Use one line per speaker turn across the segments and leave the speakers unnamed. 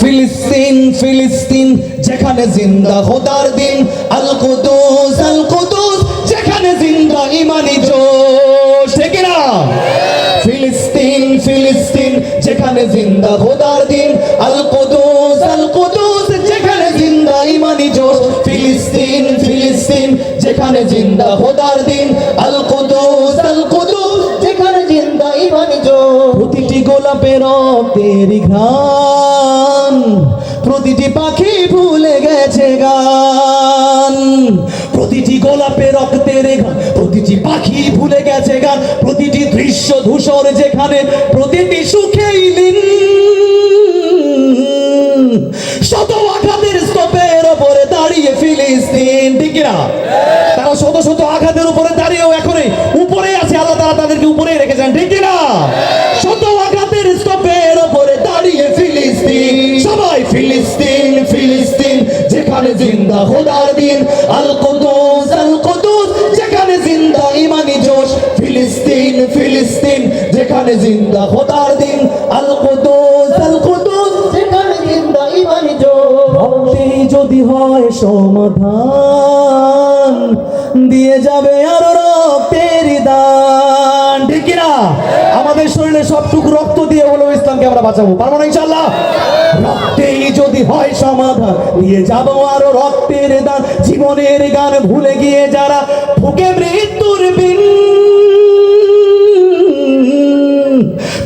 ফিলিস্তিন ফিলিস্তিন, যেখানে জিন্দা খোদার দিন। আল কুদুস আল কুদুস, যেখানে জিন্দা ইমানি জোশ। ঠিক না ফিলিস্তিন ফিলিস্তিন, যেখানে জিন্দা হোদার দিন। আল কুদুস আল কুদুস, যেখানে জিন্দা ইমানি জোশ। ফিলিস্তিন ফিলিস্তিন, যেখানে জিন্দা হোদার দিন। আল কুদুস আল কুদুস, যেখানে জিন্দা ইমানি জোশ। প্রতিটি গোলাপের রক্তের ঘ্রাণ। প্রতিটি পাখি ভুলে গেছে গান। প্রতিটি গোলাপে রক্তের গান প্রতিটি পাখি ভুলে গেছে গান। প্রতিটি দৃশ্য ধূসর যেখানে, প্রতিটি সুখেই শত আঘাতের স্তপের ওপরে দাঁড়িয়ে ফিলিস্তিন, ঠিক না ফিলিস্তিন ফিলিস্তিন যেখানে জিন্দা খোদার দিন। আল কুদুস আল কুদুস যেখানে জিন্দা ইমানি জোশ। ফিলিস্তিন ফিলিস্তিন যেখানে জিন্দা খোদার দিন। আল কুদুস আল কুদুস যেখানে জিন্দা ইমানি জোশ। ভক্তি যদি হয় সমাধান দিয়ে যাবে আর রক্তের দান। ঠিক কি না আমাদের শরীরে সবটুকু রক্ত দিয়ে হলো ইসলামকে আমরা বাঁচাবো। পারব না ইনশাল্লাহ রক্তেই যদি হয় সমাধান। দিয়ে যাব আরও রক্তের দান। জীবনের গান ভুলে গিয়ে যারা ভুকে মৃত্যুর বিন।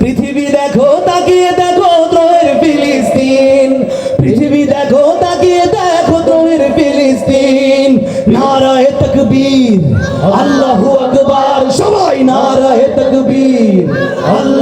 পৃথিবী দেখো, তাকিয়ে দেখো দ্রোহের ফিলিস্তিন। পৃথিবী দেখো, তাকিয়ে দেখো দ্রোহের ফিলিস্তিন। নারায় তকবীর, আল্লাহু আকবার। সবাই নারায় তকবীর, আল্লাহু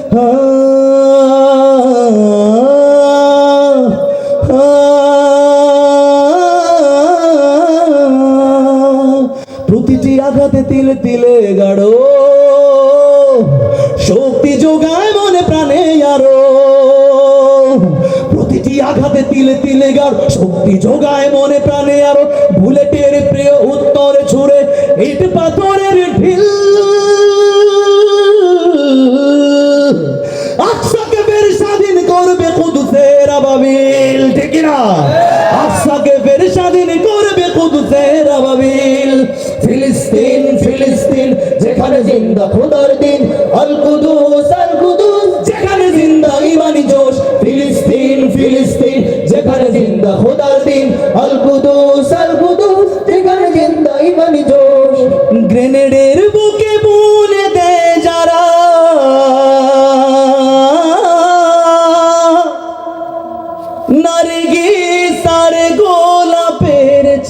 প্রতিটি আঘাতে তিলে তিলে গাড়ো। শক্তি যোগায় মনে প্রাণে আরও। প্রতিটি আঘাতে তিলে তিলে গাড়ো, শক্তি যোগায় মনে প্রাণে আরও। বুলেটের প্রিয় উত্তর ছুড়ে, ইট পাথরের আবাবিল, ঠিক না আকসাকে ফের স্বাধীন করবে কুদসের আবাবিল। ফিলিস্তিন ফিলিস্তিন, যেখানে জিন্দা খোদার দিন। আল কুদুস আল কুদুস, যেখানে জিন্দা ইমানি জোশ। ফিলিস্তিন ফিলিস্তিন, যেখানে জিন্দা খোদার দিন। আল কুদুস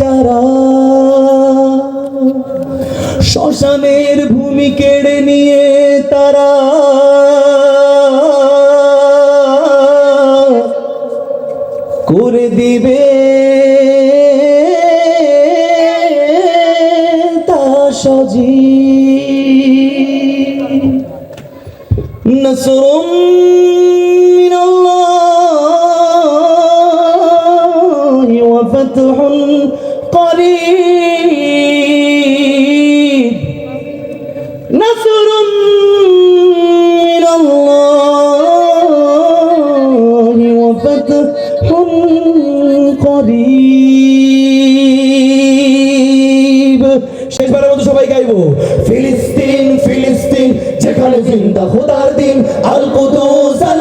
বেচারা শ্মশানের ভূমি কেড়ে নিয়ে তারা করে দিবে তা সজী নসরম মিনাল্লাহ ওয়া ফাতহুন قريب نصر من الله وفتح قريب শেষবারের মতো সবাই গাইবো ফিলিস্তিন ফিলিস্তিন যেখানে জিন্দা খোদার দিন আল কুদুস আল